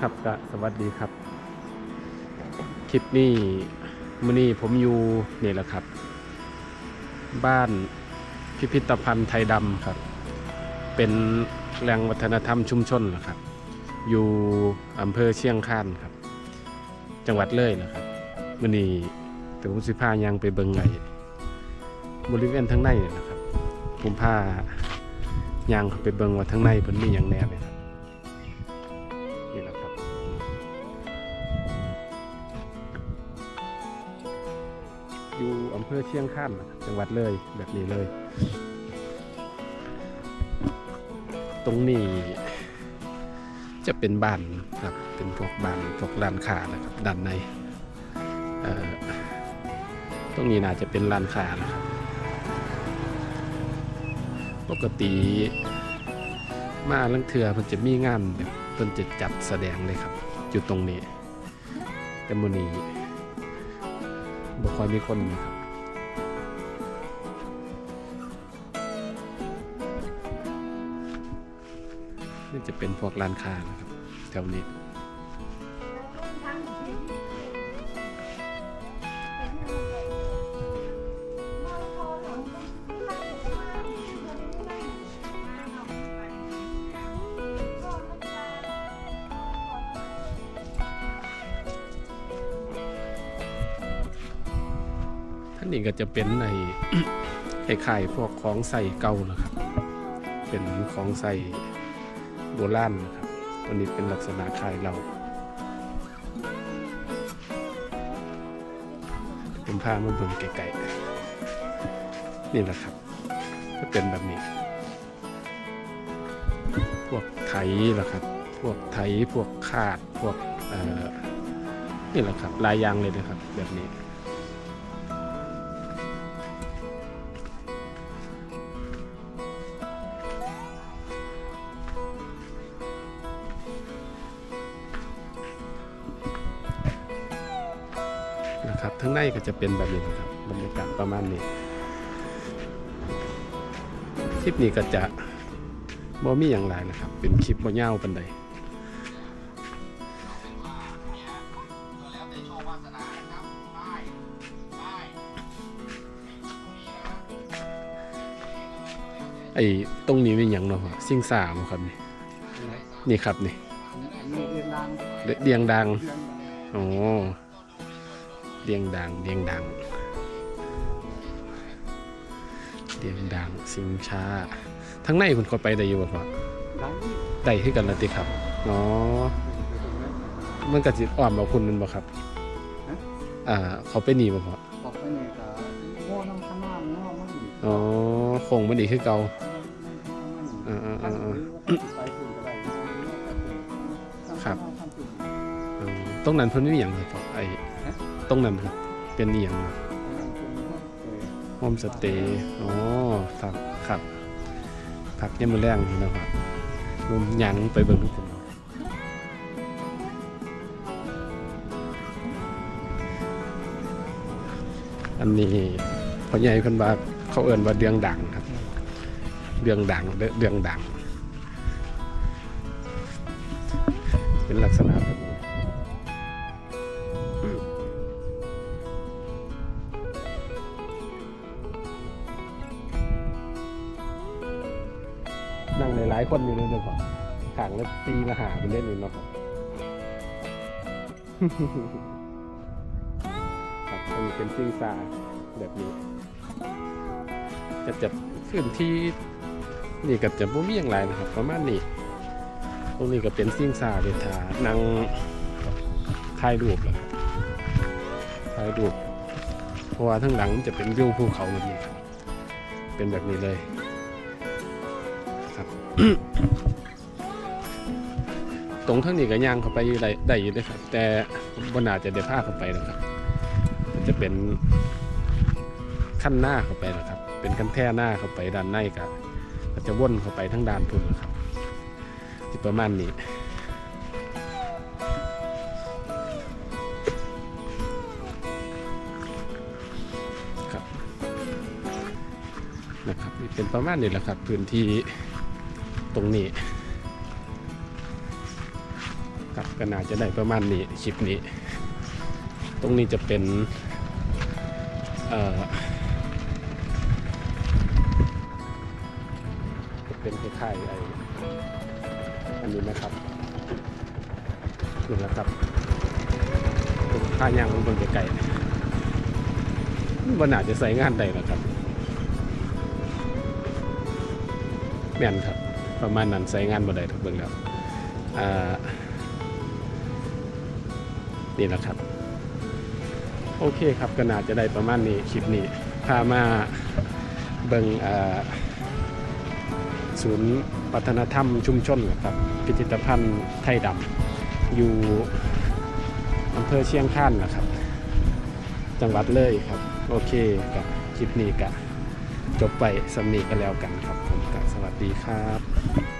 ครับก็สวัสดีครับ คลิปนี้มื้อนี้ผมอยู่นี่แหละครับ บ้านพิพิธภัณฑ์ไทยดำครับ เป็นแหล่งวัฒนธรรมชุมชนเหรอครับ อยู่อำเภอเชียงคานครับ จังหวัดเลยนะครับมื้อนี้แต่ผมสิพายังไปเบิงไงบริเวณทั้งในนี่นะครับ ผมพายางเขาไปเบิงว่าทั้งในเพิ่นมีหยังแน่เลยครับ อยู่อำเภอเชียงคานนจังหวัดเลยแบบนี้เลย ตรงนี้จะเป็นบ้านครับ เป็นพวกบ้านพวกร้านค้านะครับด้านในตรงนี้น่าจะเป็นร้านค้านะครับ ปกติมาลังเถือมันจะมีงานแบบเพิ่นจะจัดแสดงเลยครับ อยู่ตรงนี้ แต่มนีบ่ค่อยมีคนนะครับ่จะเป็นพวกร้านค้านะครับแถวนี้ท่านนี้ก็จะเป็นในคล้ายๆพวกของใส่เก่านะครับ เป็นของใส่ โบราณนะครับตัวนี้เป็นลักษณะคล้ายเราผมพามาเบิ่งไกลๆนี่แหละครับก็เป็นแบบนี้ พวกไถล่ะครับ พวกไถพวกคาดพวกเอ่อนี่แหละครับลายยางเลยนะครับ แบบนี้ นะครับทั้งในก็จะเป็นแบบนี้นะครับบรรยากาศประมาณนี้คลิปนี้ก็จะบ่มีอย่างไรนะครับ เป็นคลิปบ่ยาปันใดไอ้ตรงนี้เป็นอย่างเนาะซิ่งสามครับนี่นี่ครับนี่เดียงดัง อ๋อ เดียงดังเดียงดังเดียงดังสิงช้า ทั้งในคุณเขาไปได้อยู่บ่พ่อดังนี่ได้คือกันละติครับอ๋อมันก็สิอ้อมเอาคุณแมันบ่ครับอ่า เขาไปหนีบ่พ่อบอกไปเนี่ยก็โง่น้ำข้างหน้ามันงอมันอ๋อคงมันอีกคือเก่าเออเออเออเออไปถึงก็ได้ครับอืมตรงนั้นเพิ่นมีหยังครับพ่อไอ้ ตรงนั้นครับเป็นอีหยังครับโฮมสเตย์อ๋อครับครับพักยามมื้อแรงนี่เนะครับรวมหยังไปเบิ่งทุกคนอันนี้พ่อใหญ่เพิ่นว่าเขาเอิ้นว่าเดืองดังครับ เดืองดังเดเดืองดัง เป็นลักษณะแบบ นั่งหลายคนอยู่เลยเนาะครับขางแล้วตีมาหาไปเล่นอยู่เนาะครับครับอันนี้เป็นซิ่งซาแบบนี้จะจัดพื้นที่นี่ก็จะบ่มีอย่างไรนะครับ ประมาณนี้ตรงนี้ก็เป็นซิ่งซาเป็นทานั่งถ่ายรูปและครับถ่ายรูปเพราะว่าทั้งหลังมันจะเป็นวิวภูเขาแบบนี้เป็นแบบนี้เลย ครับ ตรงทั้งนี้ก็ย่างเข้าไปได้ได้อยู่ด้วยครับ แต่บนอาจจะได้ผ้าเข้าไปนะครับมันจะเป็นขั้นหน้าเข้าไปนะครับ เป็นขั้นแท่หน้าเข้าไปด้านในก็ก็จะว่นเข้าไปทั้งด้านทุนนะครับที่ประมาณนี้นะครับนี่เป็นประมาณนี้แหละครับ พื้นที่ ตรงนี้ครับก็น่าจะได้ประมาณนี้คลิปนี้ ตรงนี้จะเป็นเอ่อจะเป็นคล้ายๆไออันนี้นะครับนี่แหละครับเป็นผ้ายางมันบนไกลๆว่าน่าจะใส่งานใดหรอครับแม่นครับ ประมาณนั้นใส่งานบ่ได้ทุกเบิ่งแล้วนี่แหละครับ โอเคครับก็น่าจะได้ประมาณนี้คลิปนี้พามาเบิ่งศูนย์วัฒนธรรมชุมชนครับพิพิธภัณฑ์ไทยดำอยู่อำเภอเชียงคานนะครับ จังหวัดเลยครับ โอเคกับคลิปนี้ก็จบไปสำนีกันแล้วกันครับ ดีครับ